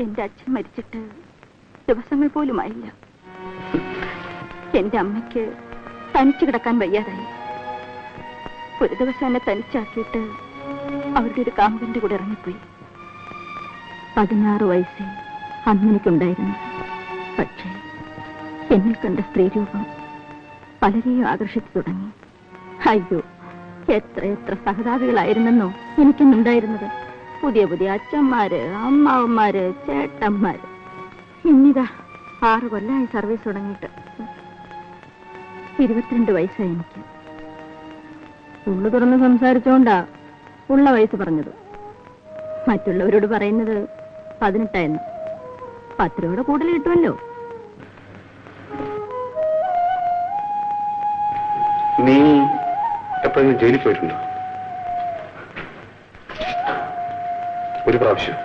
എന്റെ അച്ഛൻ മരിച്ചിട്ട് ദിവസങ്ങൾ പോലുമായില്ല എന്റെ അമ്മയ്ക്ക് തനിച്ചു കിടക്കാൻ വയ്യാതായി. ഒരു ദിവസം എന്നെ തനിച്ചാക്കിയിട്ട് അവരുടെ ഒരു കാമ്പിന്റെ കൂടെ ഇറങ്ങിപ്പോയി. പതിനാറ് വയസ്സിൽ അന്നെനിക്കുണ്ടായിരുന്നു പക്ഷേ എന്നിൽ കണ്ട സ്ത്രീരൂപം പലരെയും ആകർഷിച്ചു തുടങ്ങി. അയ്യോ എത്ര എത്ര സഹതാപികളായിരുന്നെന്നോ എനിക്കെന്നുണ്ടായിരുന്നത്. പുതിയ പുതിയ അച്ഛന്മാര് അമ്മാവന്മാര് ചേട്ടന്മാര്. ഇന്നിതാ ആറ് കൊല്ലമായി സർവീസ് തുടങ്ങിയിട്ട്. ഇരുപത്തിരണ്ട് വയസ്സായി എനിക്ക്. ഉള്ളു തുറന്ന് സംസാരിച്ചോണ്ടാ ഉള്ള വയസ്സ് പറഞ്ഞത്. മറ്റുള്ളവരോട് പറയുന്നത് പതിനെട്ടായിരുന്നു പത്ത് രൂപയുടെ കൂടുതൽ കിട്ടുമല്ലോ. നീ എപ്പോഴും ജയിലിൽ പോയിട്ടുണ്ടോ? перебрався.